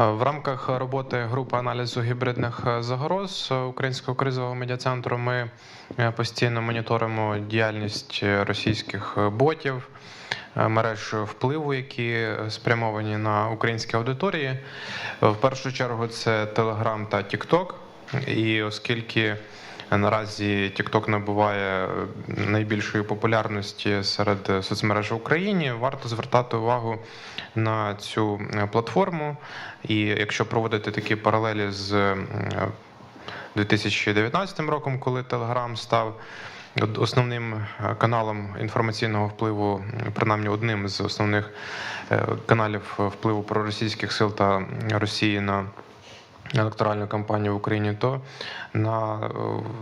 В рамках роботи групи аналізу гібридних е, загроз е, Українського кризового медіа-центру ми е, постійно моніторимо діяльність е, російських е, ботів, е, мереж впливу, які спрямовані на українські аудиторії. Е, В першу чергу це Telegram та TikTok. І оскільки наразі TikTok набуває е, найбільшої популярності серед е, соцмереж в Україні, варто звертати увагу на цю е, платформу. І якщо проводити такі паралелі з е, 2019 роком, коли Telegram став основним каналом інформаційного впливу, принаймні одним з основних каналів впливу проросійських сил та Росії на електоральну кампанію в Україні, то на е,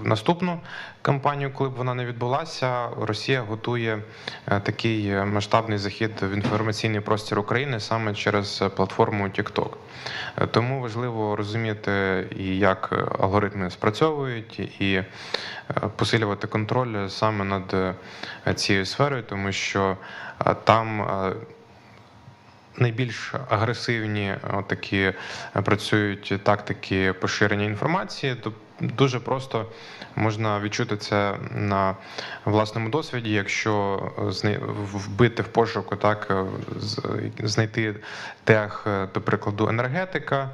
наступну кампанію, коли б вона не відбулася, Росія готує е, такий е, масштабний захід в інформаційний простір України саме через платформу TikTok. Тому важливо розуміти, і як алгоритми спрацьовують, і посилювати контроль саме над цією сферою, тому що там. Е, найбільш агресивні е, такі е, працюють тактики поширення інформації. То дуже просто можна відчути це на власному досвіді, якщо зна- вбити в пошуку, так е, знайти тег, е, до прикладу, енергетика,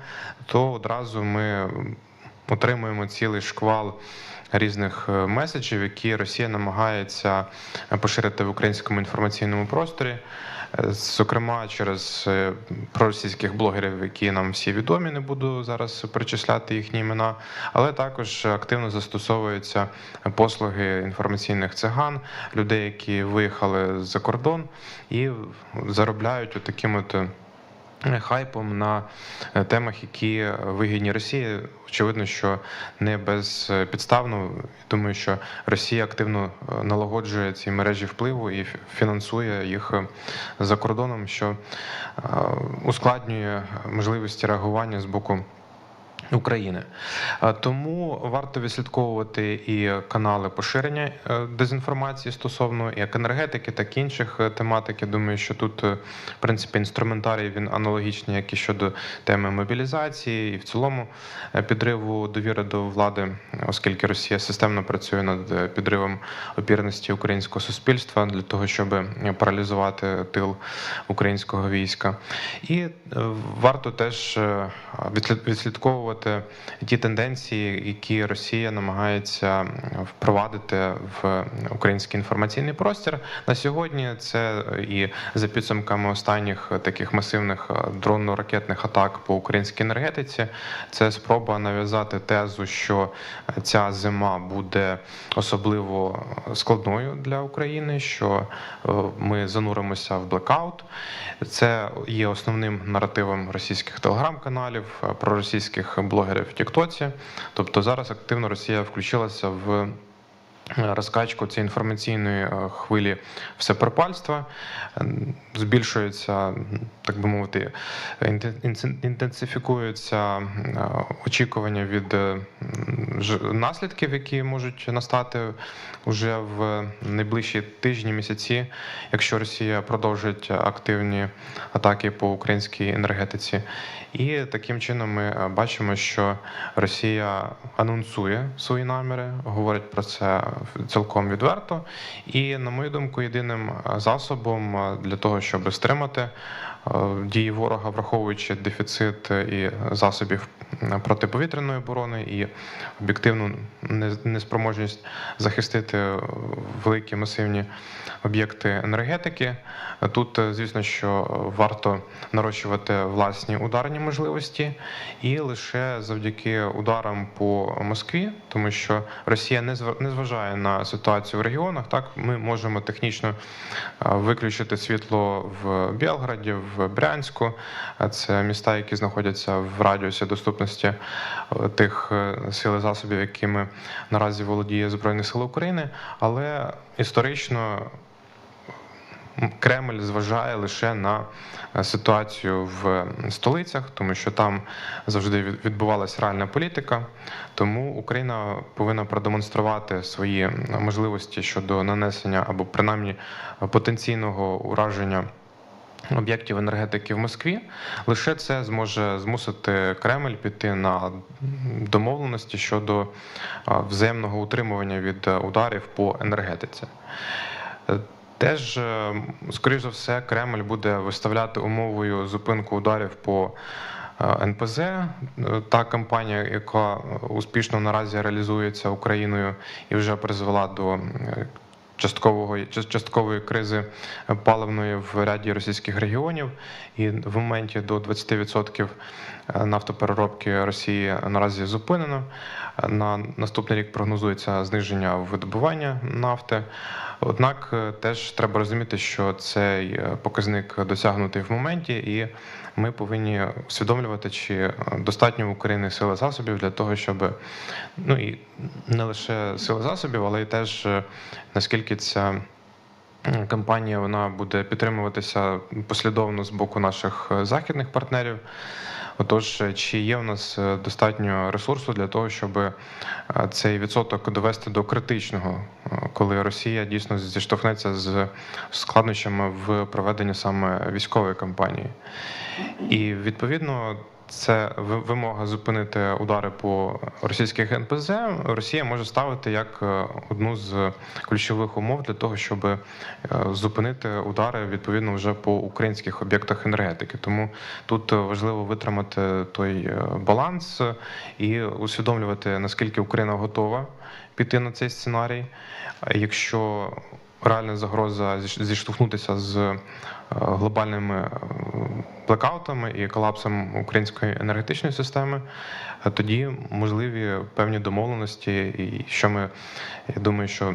то одразу ми отримуємо цілий шквал. Різних е, меседжів, які Росія намагається е, поширити в українському інформаційному просторі, Е, зокрема через проросійських блогерів, які нам всі відомі, не буду зараз перечисляти їхні імена, але також активно застосовуються послуги інформаційних циган, людей, які виїхали за кордон і заробляють таким от. Хайпом на е, темах, які вигідні Росії, очевидно, що не безпідставно. Думаю, що Росія активно е, налагоджує ці мережі впливу і фінансує їх е, за кордоном, що ускладнює можливості реагування з боку. України Е, тому варто відслідковувати і канали поширення е, дезінформації стосовно як енергетики, так і інших е, тематик. Я думаю, що тут в принципі інструментарій він аналогічний, як і щодо теми мобілізації, і в цілому підриву довіри до влади, оскільки Росія системно працює над підривом опірності українського суспільства для того, щоб паралізувати тил українського війська. І варто теж е, відслідковувати ті тенденції, які Росія намагається впровадити в український інформаційний простір. На сьогодні це е, і за підсумками останніх е, таких масивних е, дронно-ракетних атак по українській енергетиці. Це спроба нав'язати тезу, що е, ця зима буде особливо складною для України, що е, ми зануримося в блекаут. Це є основним наративом російських телеграм-каналів, е, проросійських блогерів в Тіктоці. Тобто зараз активно Росія включилася в розкачку цієї інформаційної е, хвилі всепропальства. Е, Збільшується, так би мовити, інте- інтенсифікуються е, очікування від наслідків, які можуть настати вже в найближчі тижні, місяці, якщо Росія продовжить активні атаки по українській енергетиці. І таким чином ми бачимо, що Росія анонсує свої наміри, говорить про це цілком відверто. І, на мою думку, єдиним е, засобом е, для того, щоб стримати дії ворога, враховуючи дефіцит е, і засобів протиповітряної оборони і об'єктивну неспроможність захистити е, великі масивні об'єкти енергетики. Тут, е, звісно, що варто нарощувати власні ударні можливості, і лише завдяки ударам по Москві, тому що Росія не зв- не зважає на ситуацію в регіонах. Так ми можемо технічно е, виключити світло в Білграді, в Брянську. Це міста, які знаходяться в радіусі доступності е, тих е, сил і засобів, якими наразі володіє Збройні Сили України, але історично Кремль зважає лише на е, ситуацію в столицях, тому що там завжди відбувалася реальна політика. Тому Україна повинна продемонструвати свої можливості щодо нанесення або принаймні потенційного ураження об'єктів енергетики в Москві, лише це зможе змусити Кремль піти на домовленості щодо взаємного утримування від е, ударів по енергетиці. Е, Теж, е, скоріш за все, Кремль буде виставляти умовою зупинку ударів по НПЗ. Та кампанія, яка успішно наразі реалізується Україною і вже призвела до часткового часткової кризи паливної в ряді російських регіонів, і в моменті до 20% нафтопереробки Росії наразі зупинено. На наступний рік прогнозується зниження видобування нафти. Однак е, теж треба розуміти, що цей е, показник досягнутий в моменті, і ми повинні усвідомлювати, чи е, достатньо в України сили засобів для того, щоб ну і не лише сили засобів, але й теж е, наскільки ця кампанія вона буде підтримуватися послідовно з боку наших е, західних партнерів. Отож, чи є у нас е, достатньо ресурсу для того, щоб е, цей відсоток довести до критичного, коли Росія дійсно зіштовхнеться з складнощами в проведенні саме військової кампанії? І відповідно. Це ви- вимога зупинити удари по російських НПЗ. Росія може ставити як е, одну з ключових умов для того, щоб е, зупинити удари відповідно вже по українських об'єктах енергетики. Тому тут е, важливо витримати той баланс і усвідомлювати наскільки Україна готова піти на цей сценарій. Якщо реальна загроза зіш- зіштовхнутися з е, глобальними е, блекаутами і колапсом української енергетичної системи, е, тоді можливі певні домовленості, і що ми я думаю, що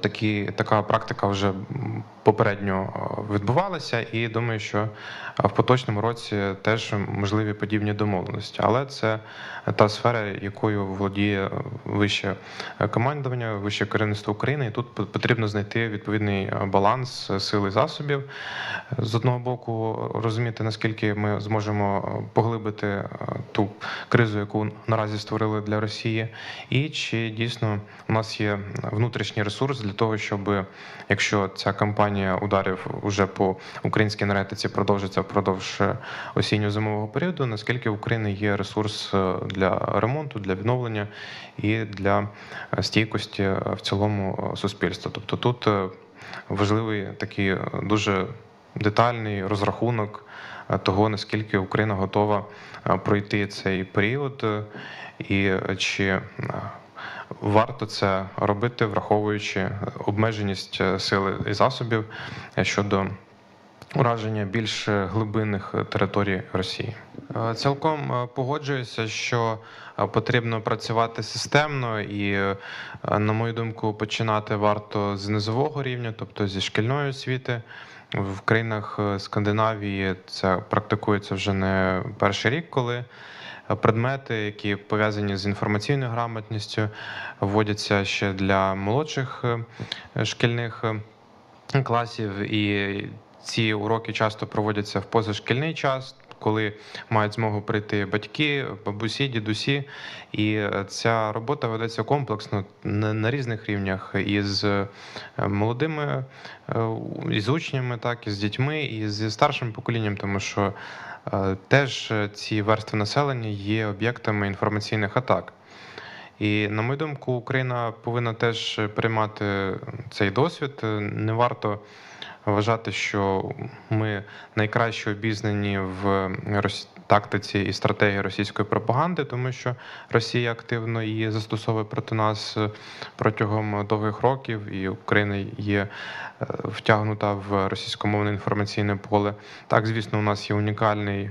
такі, така практика вже попередньо е, відбувалася, і думаю, що е, в поточному році теж можливі подібні домовленості. Але це та сфера, якою володіє вище командування, вище керівництво України, і тут потрібно знайти відповідний е, баланс е, сил і засобів. З одного боку, розуміти, наскільки ми зможемо е, поглибити е, ту кризу, яку наразі створили для Росії, і чи дійсно у нас є внутрішній ресурс для того, щоб якщо ця кампанія ударів уже по українській енергетиці продовжиться впродовж е, осінньо-зимового періоду, наскільки в України є ресурс е, для ремонту, для відновлення і для е, стійкості в цілому суспільства. Тобто тут важливий такий дуже детальний розрахунок того, наскільки Україна готова пройти цей період, і чи варто це робити, враховуючи обмеженість е, сили і засобів е, щодо ураження більш глибинних територій Росії. Е, Цілком е, погоджуюся, що е, потрібно працювати системно і, е, на мою думку, починати варто з низового рівня, тобто зі шкільної освіти. В країнах е, Скандинавії це практикується вже не перший рік, коли е, предмети, які пов'язані з інформаційною грамотністю, вводяться ще для молодших е, шкільних е, класів, і ці уроки часто проводяться в позашкільний час. Коли мають змогу прийти батьки, бабусі, дідусі, і е, ця робота ведеться комплексно на, різних рівнях із е, молодими, із учнями, так і з дітьми, і зі старшим поколінням, тому що теж е, ці верстви населення є об'єктами інформаційних атак. І на мою думку, Україна повинна теж приймати цей досвід. Не варто вважати, що ми найкраще обізнані в тактиці і стратегії російської пропаганди, тому що Росія активно її застосовує проти нас е, протягом довгих років, і Україна є е, втягнута в російськомовне інформаційне поле. Так, звісно, у нас є унікальний е,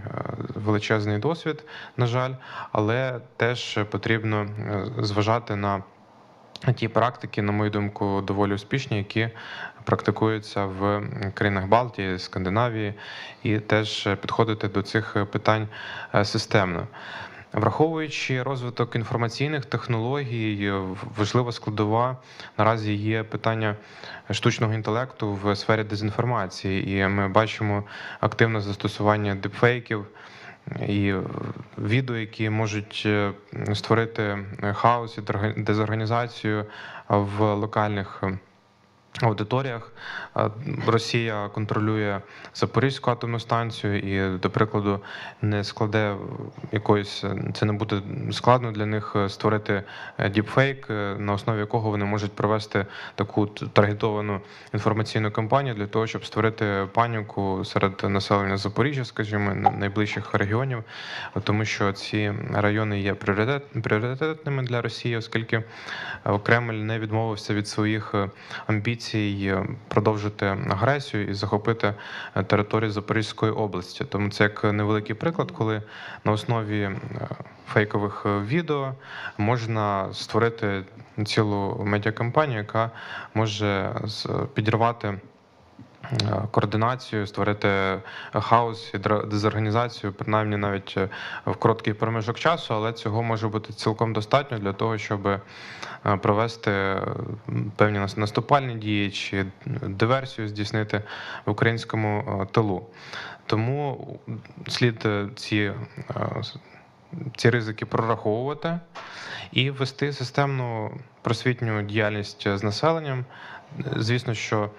величезний досвід, на жаль, але теж потрібно зважати на ті практики, на мою думку, доволі успішні, які практикуються в країнах Балтії, Скандинавії, і теж підходити до цих питань е, системно. Враховуючи розвиток інформаційних технологій, важлива складова наразі є питання штучного інтелекту в сфері дезінформації, і ми бачимо активне застосування дипфейків і е, відео, які можуть е, створити хаос і дезорганізацію в локальних аудиторіях. Е, Росія контролює Запорізьку атомну станцію, і, до прикладу, не складе якоїсь це не буде складно для них е, створити е, діпфейк, на основі якого вони можуть провести таку таргетовану інформаційну кампанію для того, щоб створити паніку серед населення Запоріжжя, скажімо, найближчих регіонів, тому що ці райони є пріоритет, пріоритетними для Росії, оскільки Кремль не відмовився від своїх е, амбіцій е, продовжити агресію і захопити е, територію Запорізької області. Тому це як невеликий приклад, коли на основі е, фейкових е, відео можна створити цілу медіакампанію, яка може підірвати координацію, створити хаос і дезорганізацію, принаймні навіть е, в короткий проміжок часу, але цього може бути цілком достатньо для того, щоб е, провести е, певні наступальні дії чи диверсію здійснити в українському е, тилу. Тому слід е, ці, е, ці ризики прораховувати і вести системну просвітню діяльність з населенням. Звісно, що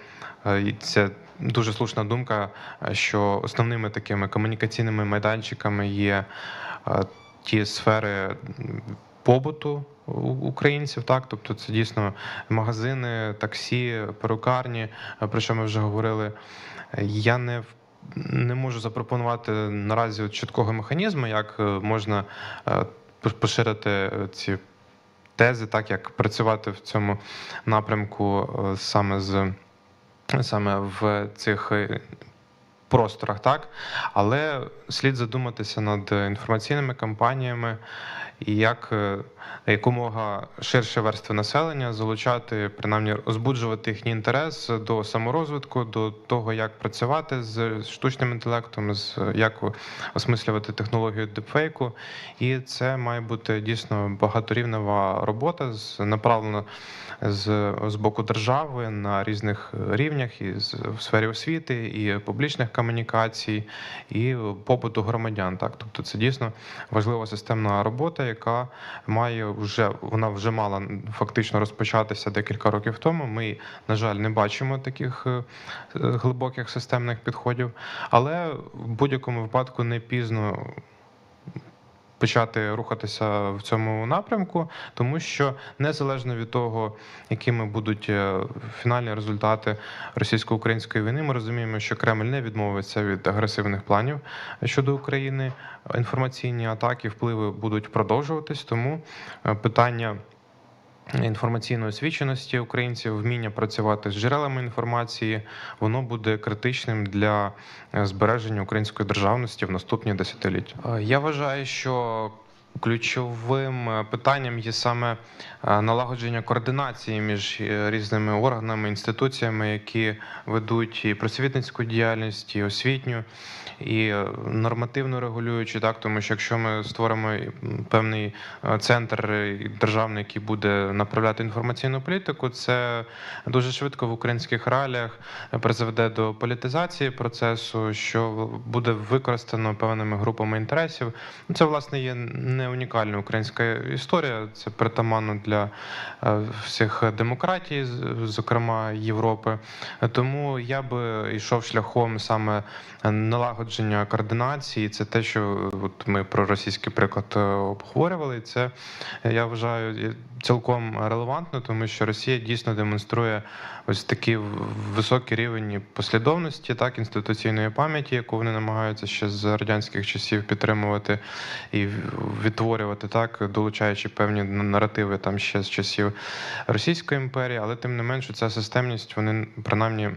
е, це дуже слушна думка, е, що основними такими комунікаційними майданчиками є е, ті сфери побуту українців, так тобто це дійсно магазини, таксі, перукарні, е, про що ми вже говорили. Е, Я не не можу запропонувати наразі чіткого механізму, як е, можна е, поширити е, ці тези, так як працювати в цьому напрямку саме з саме в цих просторах, так? Але слід задуматися над інформаційними кампаніями і як е, якомога ширше верстви населення залучати, принаймні розбуджувати їхній інтерес до саморозвитку, до того, як працювати з штучним інтелектом, з як осмислювати технологію дипфейку. І це має бути дійсно багаторівнева робота, з- направлена з, з боку держави на різних рівнях, і в сфері освіти, і публічних комунікацій, і побуту громадян. Так, тобто це дійсно важлива системна робота, яка має вже вона вже мала фактично розпочатися декілька років тому. Ми, на жаль, не бачимо таких е, глибоких системних підходів, але в будь-якому випадку не пізно почати рухатися в цьому напрямку, тому що незалежно від того, якими будуть е, фінальні результати російсько-української війни, ми розуміємо, що Кремль не відмовиться від агресивних планів щодо України. Інформаційні атаки, впливи будуть продовжуватись, тому е, питання. Інформаційної освіченості українців, вміння працювати з джерелами інформації, воно буде критичним для е, збереження української державності в наступні десятиліття. Е, Я вважаю, що ключовим е, питанням є саме е, налагодження координації між е, різними органами, інституціями, які ведуть і просвітницьку діяльність, і освітню, і нормативно регулюючи, так тому що якщо ми створимо певний центр державний, який буде направляти інформаційну політику, це дуже швидко в українських реаліях призведе до політизації процесу, що буде використано певними групами інтересів. Це власне є не унікальна українська історія, це притаманно для е, всіх демократій, зокрема Європи. Тому я би йшов шляхом саме налагодження координації. Це те, що от ми про російський приклад е, обговорювали. Це я вважаю цілком релевантно, тому що Росія дійсно демонструє ось такий в- високий рівень послідовності, так інституційної пам'яті, яку вони намагаються ще з радянських часів підтримувати і в- відтворювати, так долучаючи певні наративи там ще з часів Російської імперії, але тим не менше ця системність вони принаймні.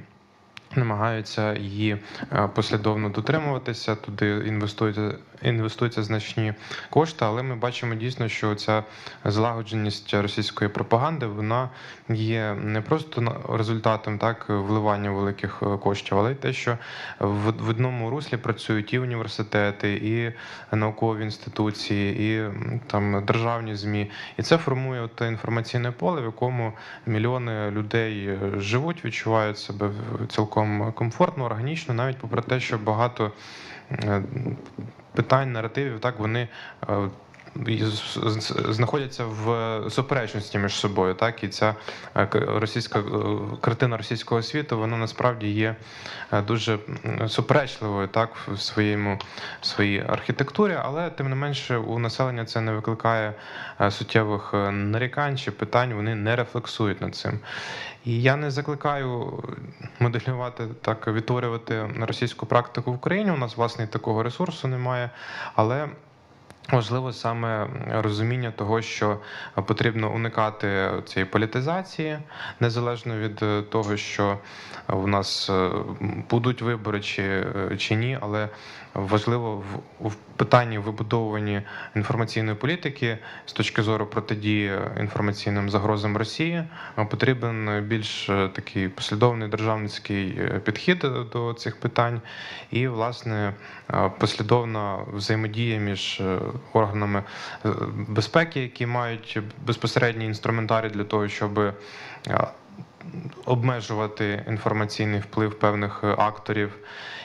Намагаються її е, послідовно дотримуватися. Туди інвестуються інвестуються значні кошти, але ми бачимо дійсно, що ця злагодженість російської пропаганди вона є не просто результатом так вливання великих е, коштів, але й те, що в, в одному руслі працюють і університети, і наукові інституції, і там державні змі, і це формує те інформаційне поле, в якому мільйони людей е, живуть, відчувають себе в- цілком комфортно, органічно, навіть попри те, що багато е, питань, наративів, так вони е, знаходяться в суперечності між собою. Так і ця е, російська е, картина російського світу, вона насправді є е, дуже суперечливою, так в своєму в своїй архітектурі, але тим не менше у населення це не викликає суттєвих нарікань чи питань. Вони не рефлексують над цим. І я не закликаю моделювати так, відтворювати російську практику в Україні. У нас власне такого ресурсу немає, але. Важливо саме розуміння того, що потрібно уникати цієї політизації, незалежно від е, того, що у нас е, будуть вибори чи, е, чи ні, але важливо в, в питанні вибудовуванні інформаційної політики з точки зору протидії інформаційним загрозам Росії потрібен більш такий послідовний державницький підхід до цих питань, і власне послідовна взаємодія між органами е, безпеки, які мають безпосередній інструментарій для того, щоб е, обмежувати інформаційний вплив певних е, акторів.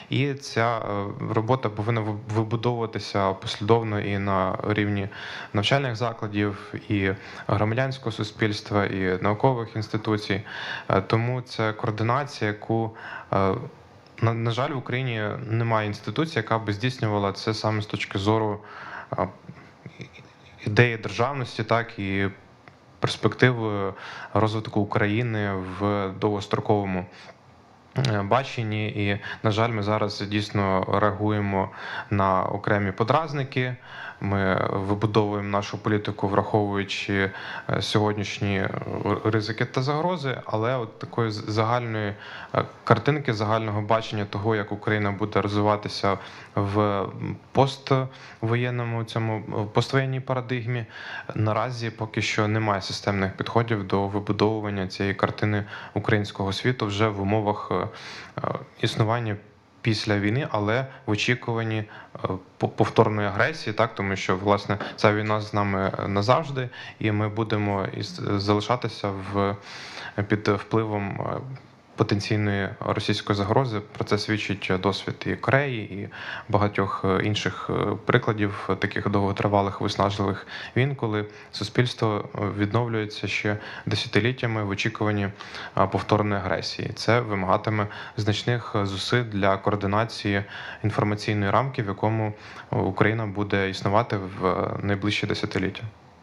І ця робота повинна вибудовуватися послідовно і на рівні навчальних закладів, і громадянського суспільства, і наукових інституцій. Тому це координація, яку на, жаль, в Україні немає інституції, яка би здійснювала це саме з точки зору ідеї державності, так і перспективи розвитку України в довгостроковому баченні. І, на жаль, ми зараз дійсно реагуємо на окремі подразники. Ми вибудовуємо нашу політику, враховуючи е, сьогоднішні е, ризики та загрози, але от такої загальної е, картинки, загального бачення того, як Україна буде розвиватися в поствоєнному цьому поствоєнній парадигмі, наразі поки що немає системних підходів до вибудовування цієї картини українського світу вже в умовах е, е, існування після війни, але в очікуванні е, повторної агресії, так тому що власне ця війна з нами назавжди, і ми будемо залишатися в під впливом. Е, Потенційної російської загрози про це свідчить досвід і Кореї, і багатьох е, інших е, прикладів таких довготривалих виснажливих війн, коли суспільство е, відновлюється ще десятиліттями в очікуванні е, повторної агресії. Це вимагатиме значних е, зусиль для координації інформаційної рамки, в якому е, Україна буде існувати в е, найближчі десятиліття.